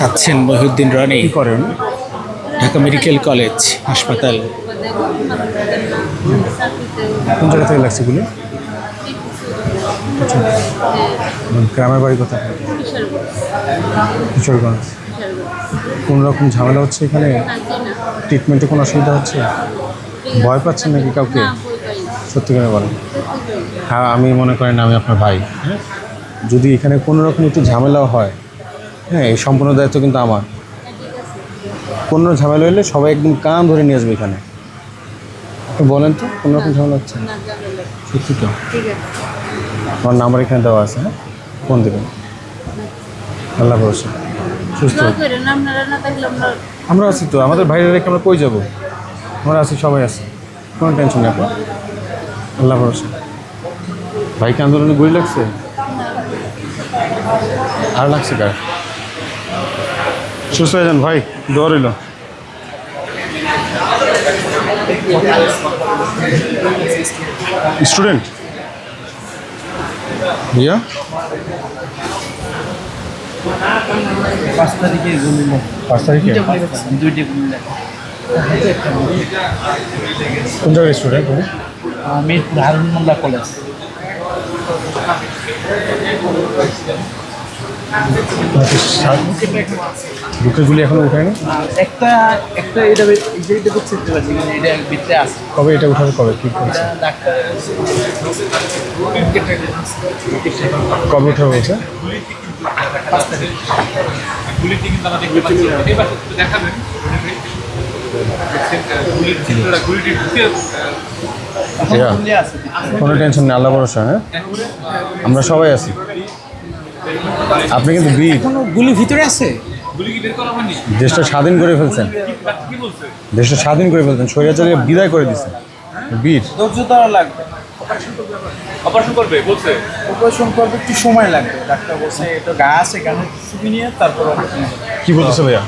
কাচ্ছেন মহিউদ্দিন রনি। কি করেন? Dhaka medical college হাসপাতাল। কোন জায়গা থেকে লাগছে গুলি? গ্রামের বাড়ি কোথায়? কিশোরগঞ্জ। কোন রকম ঝামেলা হচ্ছে এখানে? ট্রিটমেন্টে কোনো অসুবিধা হচ্ছে? ভয় পাচ্ছেন নাকি কাউকে? সত্যি করে। বলেন হ্যাঁ আমি মনে করেন আমি আপনার ভাই হ্যাঁ? যদি এখানে কোনো রকম একটু ঝামেলাও হয় হ্যাঁ এই সম্পূর্ণ দায়িত্ব কিন্তু আমার। কোনো ঝামেলা হলে সবাই একদম কান ধরে নিয়ে আসবে এখানে। বলেন তো কোনো রকম ঝামেলা হচ্ছে? সত্যি তো? আমার নাম্বার এখানে দেওয়া আছে হ্যাঁ? ফোন দেবেন। আল্লাহ ভরসা। সুস্থ আমরা আছি তো আমাদের বাইরে রেখে আমরা কই যাব? আমরা আছি সবাই আছি। কোনো টেনশন নেই আপনার। আল্লাহ ভরসা। ভাইকে আন্দোলনে গুলি লাগছে? আর লাগছে কার? সুস্থ হয়ে যান ভাই দৌড় রইল। স্টুডেন্ট? ভাইয়া পাঁচ তারিখে পাঁচ তারিখে দুইটা কোন জায়গায় স্টুডেন্ট তুমি? মিরপুর হারুন মোল্লা কলেজ। বুকে গুলি এখনও উঠায়নি একটা একটা এটা এটা পারছি কিন্তু এটা ভিতরে আছে। কবে এটা উঠাবে কবে কি করছে? কবে উঠাবে বলছে? কোনো টেনশন নেই আল্লাহ ভরসা হ্যাঁ? আমরা সবাই আছি। আপনি কিন্তু বীর। কোনো গুলি ভিতরে আছে? গুলি কি বের করা হয়নি? দেশটা স্বাধীন করে ফেলছেন। দেশটা স্বাধীন করে ফেলছেন। স্বৈরাচারীকে বিদায় করে দিচ্ছেন বীর। ধৈর্য ধরা লাগবে। অপারেশন করবে বলছে। অপারেশন করতে একটু সময় লাগবে। ডাক্তার বলছে এটা গা আছে গানে ছবি নিয়ে তারপর অপারেশন কি বলতেছে ভাইয়া?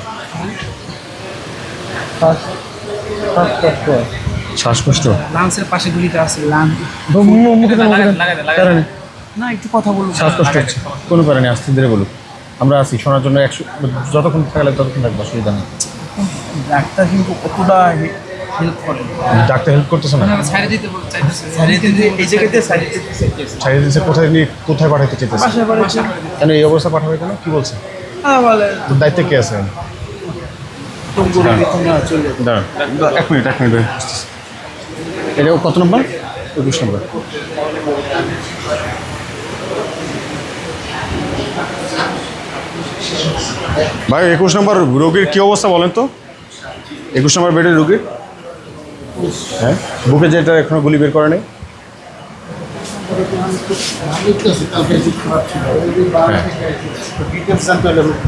শ্বাসকষ্ট। লাঞ্চের পাশে গুলিটা আছে লাঞ্চ। মুখে দেন, লাগাই লাগাই কারণ না একটু কথা বলব শ্বাসকষ্ট হচ্ছে। কোনো কারণে আস্তে ধীরে বলুক। আমরা আছি শোনার জন্য একশো যতক্ষণ থাকলে ততক্ষণ থাকব অসুবিধা নেই। ডাক্তার কিন্তু কতটা হেল্প করে। ডাক্তার হেল্প করতেছে না? ছাড়ে দিতে বলছে দিতে এই জায়গাতে সারিয়ে দিতে ছাড়িয়ে দিচ্ছে কোথায় নিয়ে কোথায় কেন এই অবস্থা পাঠাবে কেন? কি বলছে? হ্যাঁ বলে। দায়িত্বে কে আছে? এক মিনিট এক মিনিট। ভাই আসতেছি। এটা কত নম্বর? একুশ নম্বর। ভাই একুশ নম্বর রোগীর কি অবস্থা বলেন তো? একুশ নম্বর বেডের রোগীর? হ্যাঁ বুকে যেটা এখনও গুলি বের করে নেই হ্যাঁ।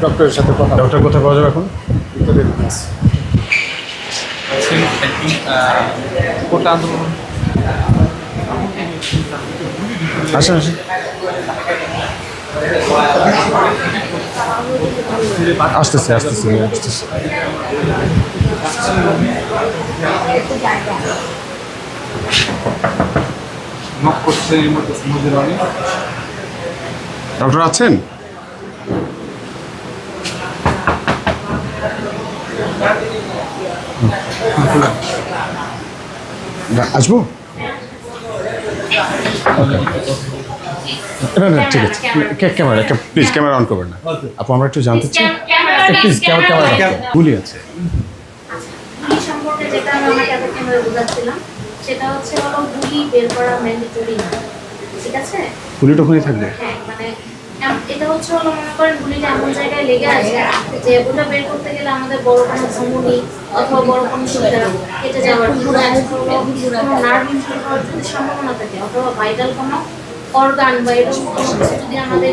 ডক্টরের সাথে কথা ডক্টর কোথায় পাওয়া যাবে এখন? কোটা আসেন আসেন। আসতেছে আসতেছে আসতেছে। ডক্টর আছেন? আসব? না না ঠিক আছে। ক্যামেরা প্লিজ ক্যামেরা অন করবেন না। আপু আমরা একটু জানতে চাই। প্লিজ ক্যামেরা ক্যামেরা গুলি আছে। সম্পর্কে যেটা আমি আমার ক্যামেরা বোঝাচ্ছিলাম সেটা হচ্ছে হলো গুলি বের করা ম্যান্ডেটরি না। ঠিক আছে? ওখানেই থাকবে। হ্যাঁ মানে এটা হচ্ছে হলো মনে করেন গুলিটা এমন জায়গায় লেগে আছে যে ওটা বের করতে গেলে আমাদের বড় কোনো ধমনি অথবা বড় কোনো সুবিধা কেটে যাওয়ার কোনো নার্ভ ইনজুরি যদি সম্ভাবনা থাকে অথবা ভাইটাল কোনো অর্গান বা এরকম কোনো কিছু যদি আমাদের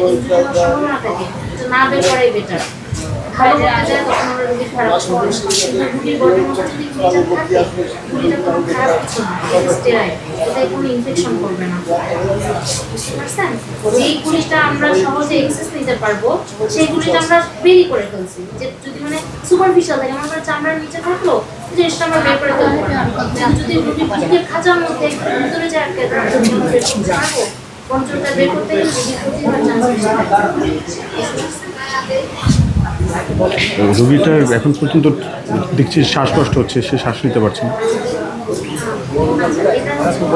থাকে না বের করাই বেটার যদি গুলিটা থাকে না। আমরা সহজে এক্সেস নিতে পারব, সেই গুলিটা আমরা করে ফেলছি। যে যদি মানে সুপারফিশিয়াল থাকে আমার চামড়ার নিচে থাকল আমরা বের করে ফেলতে পারব যদি খাঁচার মধ্যে ভিতরে যায় আটকে বের করতে গেলে রুগীটার এখন পর্যন্ত দেখছি শ্বাসকষ্ট হচ্ছে সে শ্বাস নিতে পারছে না।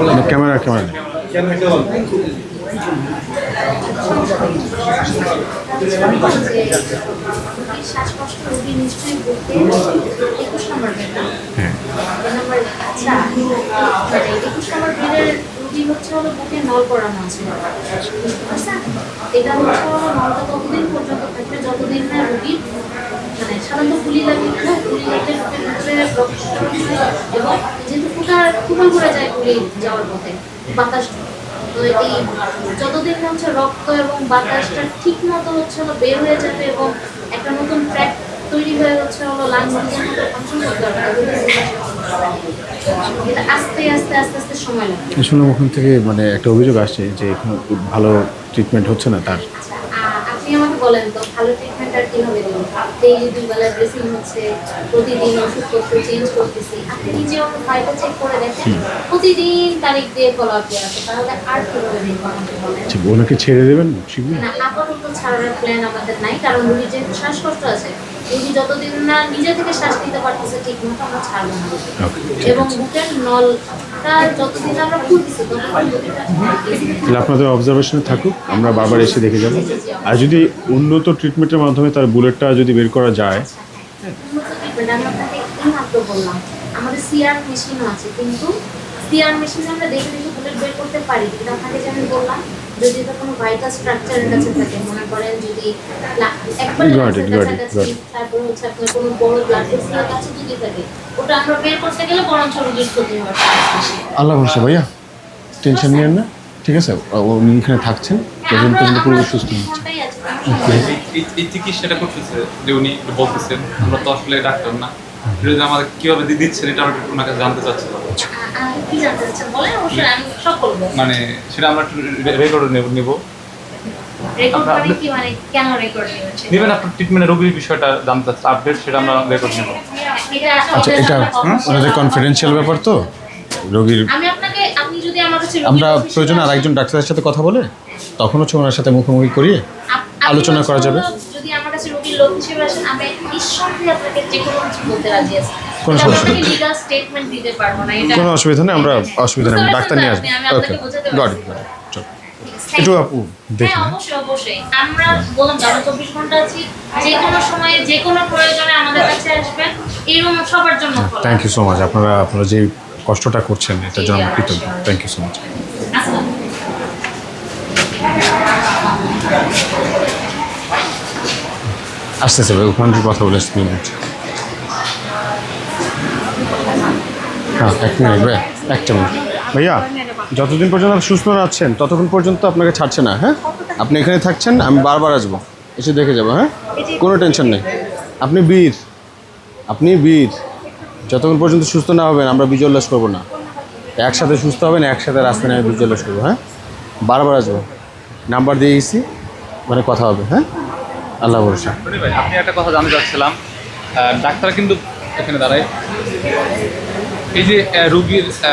মানে ক্যামেরা ক্যামেরা যে রোগীর শ্বাসকষ্ট রোগী নিশ্চয়ই বলতে একুশ নম্বর বেড না হ্যাঁ হলো বুকে নল করানো আছে। এটা হচ্ছে হলো নলটা ততদিন পর্যন্ত থাকবে, যতদিন না রুগীর মানে সাধারণত গুলি লাগে না বুকের ভিতরে এবং যেহেতু ফুটা খুবই ঘুরে যায় গুলি যাওয়ার পথে, বাতাস, তো এই যতদিন না হচ্ছে রক্ত এবং বাতাসটা ঠিক মতো হচ্ছে হলো বের হয়ে যাবে এবং একটা নতুন ট্র্যাক তৈরি হয়ে হচ্ছে হলো নিজের মতো ফাংশন করতে এটা আস্তে আস্তে আস্তে আস্তে সময় শুনলাম ওখান থেকে মানে একটা অভিযোগ আসছে যে এখানে ভালো ট্রিটমেন্ট হচ্ছে না তার। আচ্ছা আপনি আমাকে বলেন তো ভালো ট্রিটমেন্ট আর কীভাবে দেবো? ডেইলি দুই ড্রেসিং হচ্ছে প্রতিদিন ওষুধপত্র চেঞ্জ করতেছি আপনি নিজে আমার ফাইলটা চেক করে দেখেন প্রতিদিন তারিখ দিয়ে ফলো আপ আছে তাহলে আর কীভাবে দেখব আমাকে বলেন? আচ্ছা ওনাকে ছেড়ে দেবেন না আপাতত ছাড়ার প্ল্যান আমাদের নাই কারণ রুগীর যেহেতু শ্বাসকষ্ট আছে রুগী যতদিন না নিজে থেকে শ্বাস নিতে পারতেছে ঠিক মতো আমরা ছাড়বো না। এবং বুকের নলটা যতদিন আমরা খুলতেছি ততদিন আপনাদের অবজারভেশনে থাকুক আমরা বারবার এসে দেখে যাব। আর যদি উন্নত ট্রিটমেন্টের মাধ্যমে তার বুলেটটা যদি বের করা যায়? আমাদের সিআর মেশিনও আছে কিন্তু সিআর মেশিনে আমরা দেখে দেখে বুলেট বের করতে পারি কিন্তু আপনাকে যে আমি বললাম যদি এটা কোনো ভাইটাল স্ট্রাকচারের কাছে থাকে মনে করেন যদি একবার. তারপর হচ্ছে আপনার কোনো বড় ব্লাড ভেসেলের কাছে যদি থাকে ওটা আমরা বের করতে গেলে বরঞ্চ রোগীর ক্ষতি হওয়ার আল্লাহ ভরসা ভাইয়া টেনশন নিয়েন না ঠিক আছে ও- উনি এখানে থাকছেন হ্যাঁ, পর্যন্ত সুস্থ হচ্ছে। এই- চিকিৎসাটা করতেছে যে উনি বলতেছেন আমরা তো আসলে ডাক্তার না যদি আমাদের কীভাবে দি- দিচ্ছেন এটা আমরা একটু ওনাকে জানতে চাচ্ছিলাম কি জানতে চাচ্ছেন বলেন? অবশ্যই আমি সব বলব মানে সেটা আমরা রেকর্ড নেব নিব। রেকর্ড মানে কি মানে কেন রেকর্ড নিয়েছে নেবেন আপনার ট্রিটমেন্টের রোগীর বিষয়টা জানতে চাচ্ছি আপডেট সেটা আমরা রেকর্ড নেব। এটা আচ্ছা এটা ওনাদের কনফিডেন্সিয়াল ব্যাপার তো? রোগীর আমি আপনাকে আপনি যদি আমার কাছে আমরা অফিসে প্রয়োজনে আসেন, আরেকজন ডাক্তারের সাথে কথা বলে তখন হচ্ছে ওনার সাথে মুখোমুখি করিয়ে আলোচনা করা যাবে। যদি আমার কাছে রোগীর লোক হিসেবে আসেন আমি নিঃসন্দেহে আপনাকে যে কোনো কিছু বলতে রাজি আছি। কোনো সমস্যা নেই। কোনো অসুবিধা নেই আমরা অসুবিধা নেই। ডাক্তার নিয়ে আসব। Okay God. একটু আপু দেখি। হ্যাঁ অবশ্যই অবশ্যই। আমরা বললাম তো আমরা চব্বিশ ঘণ্টা আছি। যে কোনো সময়ে যে কোনো প্রয়োজনে আমাদের কাছে আসবেন। সবার জন্য থ্যাংক ইউ সো মাচ আপনারা আপনারা যে কষ্টটা করছেন এটার জন্য আমরা কৃতজ্ঞ। থ্যাংক ইউ সো মাচ আসসালাম আসতে আসতে ওখানে কথা বলে আসতে হ্যাঁ এক মিনিট ভাই একটা মিনিট। ভাইয়া যতদিন পর্যন্ত আপনি সুস্থ না আছেন ততক্ষণ পর্যন্ত আপনাকে ছাড়ছে না হ্যাঁ? আপনি এখানে থাকছেন আমি বারবার আসব এসে দেখে যাব হ্যাঁ? কোনো টেনশন নেই। আপনি বীর আপনি বীর। যতক্ষণ পর্যন্ত সুস্থ না হবেন আমরা বিজয় উল্লাস করব না। একসাথে সুস্থ হবেন একসাথে রাস্তায় নেমে বিজয় উল্লাস করব হ্যাঁ? বারবার আসব। নাম্বার দিয়ে গেছি মানে কথা হবে হ্যাঁ? আল্লাহ ভরসা। ভাই আপনি একটা কথা জানতে চাচ্ছিলাম। ডাক্তার কিন্তু এখানে দাঁড়ায়। এই যে রুগীর